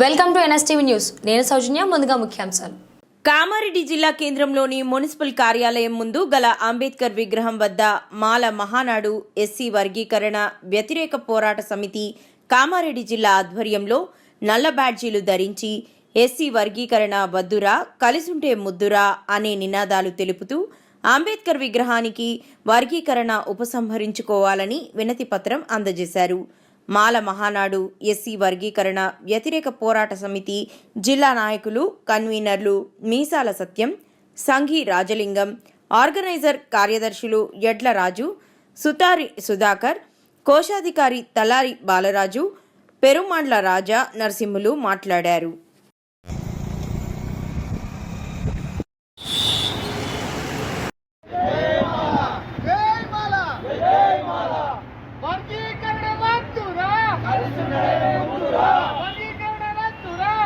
Welcome to NSTV news. నేను సౌజన్య ముందుగా ముఖ్యాంశాలు. కామారెడ్డి జిల్లా కేంద్రంలోని మున్సిపల్ కార్యాలయం ముందు గల అంబేద్కర్ విగ్రహం వద్ద మాల మహానాడు ఎస్సీ వర్గీకరణ వ్యతిరేక పోరాట సమితి కామారెడ్డి జిల్లా ఆధ్వర్యంలో నల్ల బ్యాడ్జీలు ధరించి ఎస్సీ వర్గీకరణ వద్దురా కలిసుంటే ముద్దురా అనే నినాదాలు తెలుపుతూ అంబేద్కర్ విగ్రహానికి వర్గీకరణ ఉపసంహరించుకోవాలని వినతిపత్రం అందజేశారు. మాల మహానాడు ఎస్సీ వర్గీకరణ వ్యతిరేక పోరాట సమితి జిల్లా నాయకులు కన్వీనర్లు మీసాల సత్యం సంఘి రాజలింగం ఆర్గనైజర్ కార్యదర్శులు ఎడ్ల రాజు సుతారి సుధాకర్ కోశాధికారి తలారి బాలరాజు పెరుమాండ్ల రాజా నరసింహులు మాట్లాడారు జై మాల జై మాల వర్గీకరణ వద్దురా వర్గీకరణ వద్దురా వర్గీకరణ వద్దురా కలిసినోళ్ళని విడగొట్టడమా జై భీమ్! జై భీమ్! జై భీమ్! జై మాల జై మాల జై మాల చైతన్యంలో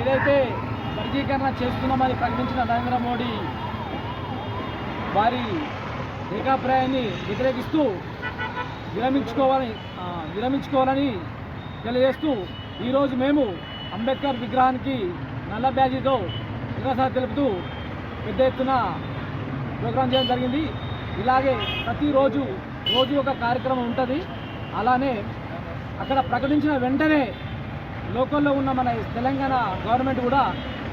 ఏదైతే వర్గీకరణ చేస్తున్నామని ప్రకటించిన నరేంద్ర మోడీ వారి ఏకాభిప్రాయాన్ని వ్యతిరేకిస్తూ విరమించుకోవాలని విరమించుకోవాలని తెలియజేస్తూ ఈరోజు మేము అంబేద్కర్ విగ్రహానికి నల్ల బ్యాజీతో నిరసన తెలుపుతూ పెద్ద ఎత్తున ప్రోగ్రాం చేయడం జరిగింది. ఇలాగే ప్రతిరోజు రోజు ఒక కార్యక్రమం ఉంటుంది. అలానే అక్కడ ప్రకటించిన వెంటనే లోకల్లో ఉన్న మన తెలంగాణ గవర్నమెంట్ కూడా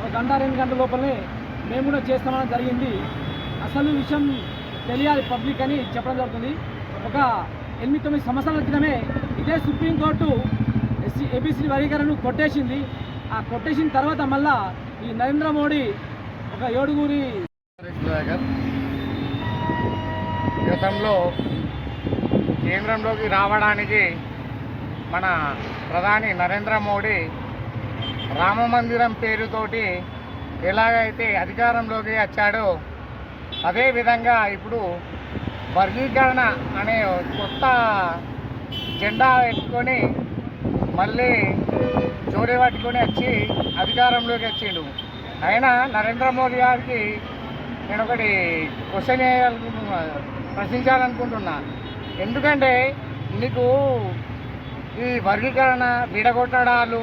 ఒక గంట రెండు గంటల లోపలనే మేము కూడా చేస్తామని జరిగింది. అసలు విషయం తెలియాలి పబ్లిక్ అని చెప్పడం జరుగుతుంది. ఒక ఎనిమిది తొమ్మిది సంవత్సరాల క్రితమే ఇదే సుప్రీంకోర్టు ఎస్సీ ఏబీసీ వర్గీకరణను కొట్టేసింది. ఆ కొట్టేసిన తర్వాత మళ్ళా ఈ నరేంద్ర మోడీ ఒక ఏడుగురి గతంలో కేంద్రంలోకి రావడానికి మన ప్రధాని నరేంద్ర మోడీ రామ మందిరం పేరుతోటి ఎలాగైతే అధికారంలోకి వచ్చాడో అదేవిధంగా ఇప్పుడు వర్గీకరణ అనే కొత్త జెండా పెట్టుకొని మళ్ళీ జోడే పట్టుకొని వచ్చి అధికారంలోకి వచ్చిండు. అయినా నరేంద్ర మోడీ గారికి నేను ఒకటి క్వశ్చన్ వేయాలనుకుంటున్నా ప్రశ్నించాలనుకుంటున్నా. ఎందుకంటే నీకు ఈ వర్గీకరణ విడగొట్టడాలు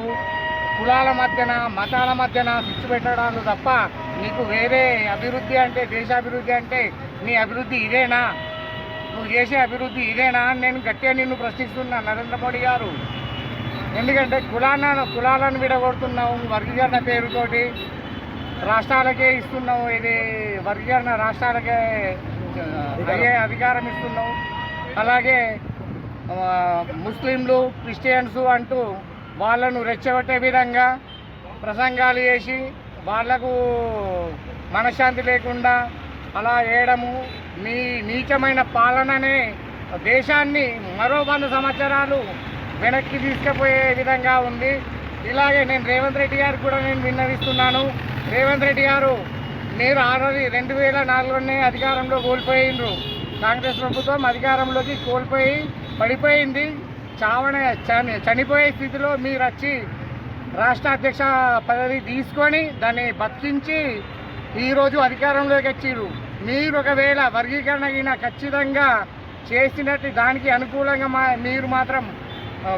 కులాల మధ్యన మతాల మధ్యన శిక్ష పెట్టడాలు తప్ప నీకు వేరే అభివృద్ధి అంటే దేశాభివృద్ధి అంటే నీ అభివృద్ధి ఇదేనా? నువ్వు చేసే అభివృద్ధి ఇదేనా అని నేను గట్టిగా నిన్ను ప్రశ్నిస్తున్నా నరేంద్ర మోడీ గారు. ఎందుకంటే కులాలను కులాలను విడగొడుతున్నావు వర్గీకరణ పేరుతోటి. రాష్ట్రాలకే ఇస్తున్నావు ఇది వర్గీకరణ రాష్ట్రాలకే అయ్యే అధికారం ఇస్తున్నావు. అలాగే ముస్లింలు క్రిస్టియన్స్ అంటూ వాళ్ళను రెచ్చగొట్టే విధంగా ప్రసంగాలు చేసి వాళ్ళకు మనశ్శాంతి లేకుండా అలా వేయడము మీ నీచమైన పాలననే దేశాన్ని మరో వంద సంవత్సరాలు వెనక్కి తీసుకుపోయే విధంగా ఉంది. ఇలాగే నేను రేవంత్ రెడ్డి గారికి కూడా నేను విన్నవిస్తున్నాను. రేవంత్ రెడ్డి గారు మీరు ఆల్రెడీ రెండు వేల నాలుగులోనే అధికారంలో కోల్పోయిండ్రు. కాంగ్రెస్ ప్రభుత్వం అధికారంలోకి కోల్పోయి పడిపోయింది. చావన చని చనిపోయే స్థితిలో మీరు వచ్చి రాష్ట్ర అధ్యక్ష పదవి తీసుకొని దాన్ని బతికించి ఈరోజు అధికారంలోకి వచ్చిర్రు. మీరు ఒకవేళ వర్గీకరణ గిన ఖచ్చితంగా చేసినట్టు దానికి అనుకూలంగా మా మీరు మాత్రం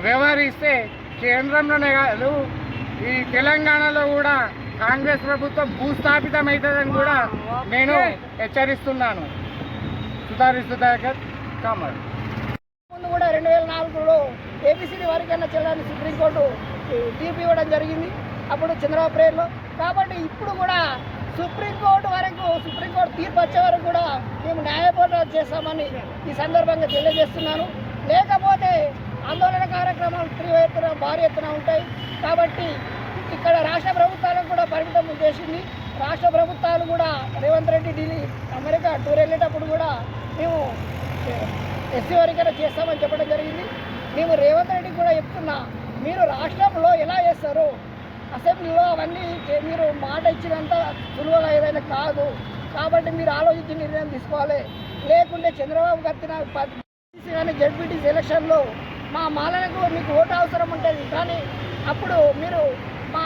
వ్యవహరిస్తే కేంద్రంలోనే కాదు ఈ తెలంగాణలో కూడా కాంగ్రెస్ ప్రభుత్వం భూస్థాపితం అవుతుందని కూడా నేను హెచ్చరిస్తున్నాను. సుధారి కామర్ ముందు కూడా రెండు వేల నాలుగులో ఏపీసీ వరకైనా చేయడానికి సుప్రీంకోర్టు తీర్పు ఇవ్వడం జరిగింది. అప్పుడు చంద్రబాబు ప్రేయర్లో కాబట్టి ఇప్పుడు కూడా సుప్రీంకోర్టు వరకు సుప్రీంకోర్టు తీర్పు వచ్చే వరకు కూడా మేము న్యాయ చేస్తామని ఈ సందర్భంగా తెలియజేస్తున్నాను. లేకపోతే ఆందోళన కార్యక్రమాలు తీవ్ర ఎత్తున భారీ ఎత్తున ఉంటాయి. కాబట్టి ఇక్కడ రాష్ట్ర ప్రభుత్వాలకు కూడా పరిమితం చేసింది. రాష్ట్ర ప్రభుత్వాలు కూడా రేవంత్ రెడ్డి ఢిల్లీ అమెరికా టూర్ వెళ్ళేటప్పుడు కూడా మేము ఎస్సీ వర్గీకరణ చేస్తామని చెప్పడం జరిగింది. మేము రేవంత్ రెడ్డి కూడా చెప్తున్నా మీరు రాష్ట్రంలో ఎలా చేస్తారు అసెంబ్లీలో అవన్నీ మీరు మాట ఇచ్చినంత సులువుగా ఏదైనా కాదు. కాబట్టి మీరు ఆలోచించి నిర్ణయం తీసుకోవాలి. లేకుంటే చంద్రబాబు కత్తిన పీసీ కానీ జడ్పీటీసీ ఎలక్షన్లో మా మాలలకు మీకు ఓటు అవసరం ఉంటుంది. కానీ అప్పుడు మీరు మా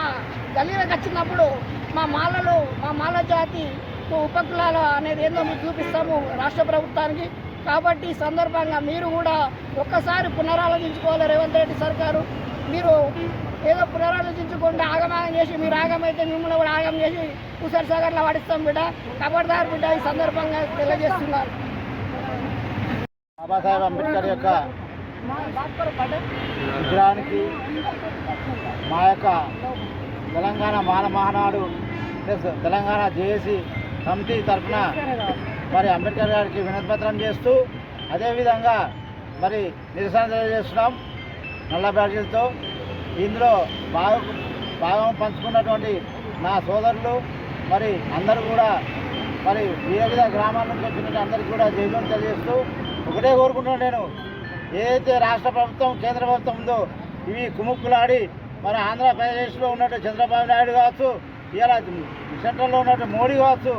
గల్లీలకు వచ్చినప్పుడు మా మాలలో మా మాల జాతి ఉపకులాల అనేది ఏందో మీకు చూపిస్తాము రాష్ట్ర ప్రభుత్వానికి. కాబట్టి ఈ సందర్భంగా మీరు కూడా ఒక్కసారి పునరాలోచించుకోవాలి రేవంత్ రెడ్డి సర్కారు. మీరు ఏదో పునరాలోచించకుండా ఆగమాగం చేసి మీరు ఆగమైతే మిమ్మల్ని కూడా ఆగం చేసి కుసరి సాగర్లో వాడిస్తాం బిడ్డ. కబడ్దారు బిడ్డ ఈ సందర్భంగా తెలియజేస్తున్నారు. బాబాసాహెబ్ అంబేద్కర్ యొక్క విగ్రహానికి మా యొక్క Telangana Mala Mahanadu plus Telangana JAC committee తరఫున మరి అంబేద్కర్ గారికి వినతిపత్రం చేస్తూ అదేవిధంగా మరి నిరసన తెలియజేస్తున్నాం నల్ల బ్యాడ్జీలతో. ఇందులో భాగ భాగం పంచుకున్నటువంటి నా సోదరులు మరి అందరూ కూడా మరి వివిధ గ్రామాల నుంచి వచ్చిన అందరికీ కూడా జైలు తెలియజేస్తూ ఒకటే కోరుకుంటున్నాను నేను. ఏదైతే రాష్ట్ర ప్రభుత్వం కేంద్ర ప్రభుత్వం ఉందో ఇవి కుముక్కులాడి మన ఆంధ్రప్రదేశ్లో ఉన్నట్టు చంద్రబాబు నాయుడు కావచ్చు ఇలా సెంట్రల్లో ఉన్నట్టు మోడీ కావచ్చు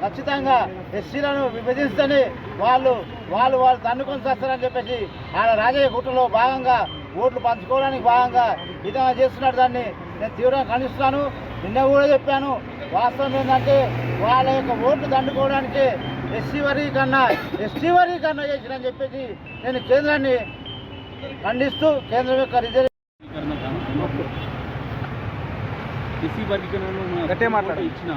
ఖచ్చితంగా ఎస్సీలను విభజిస్తని వాళ్ళు వాళ్ళు వాళ్ళు తన్నుకొని చేస్తారని చెప్పేసి ఆయన రాజయ్య గుట్టలో భాగంగా ఓట్లు పంచుకోవడానికి భాగంగా విధంగా చేస్తున్నాడు దాన్ని. నేను తీవ్రంగా ఖండిస్తున్నాను. నిన్న కూడా చెప్పాను వాస్తవం ఏంటంటే వాళ్ళ యొక్క ఓట్లు దండుకోవడానికి ఎస్సీ వర్గీకరణ ఎస్టీ వర్గీకరణ చేసినని చెప్పేసి నేను కేంద్రాన్ని ఖండిస్తూ కేంద్రం యొక్క రిజర్వ్ ఎస్సీ వర్గీకరణలో సుప్రీం మాట్లాడు. కోర్టు ఇచ్చిన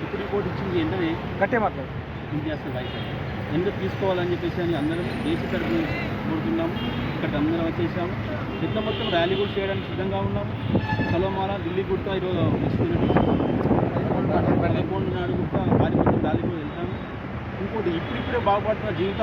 సుప్రీంకోర్టు ఇచ్చింది వెంటనే గట్టే మాట్లాడు. చేస్తారు వైస్ ఎందుకు తీసుకోవాలని చెప్పేసి అని అందరం దేశ తరపు కోరుతున్నాము. ఇక్కడ అందరం వచ్చేసాము. పెద్ద మొత్తం ర్యాలీ కూడా చేయడానికి సిద్ధంగా ఉన్నాము. చలోమాల ఢిల్లీ కూడా ఈరోజు నెక్స్ట్ పదకొండు నాడు కూడా భారీ మొత్తం ర్యాలీ కూడా వెళ్తాము. ఇంకోటి ఇప్పుడిప్పుడే బాగుపడుతున్న జీవితాలు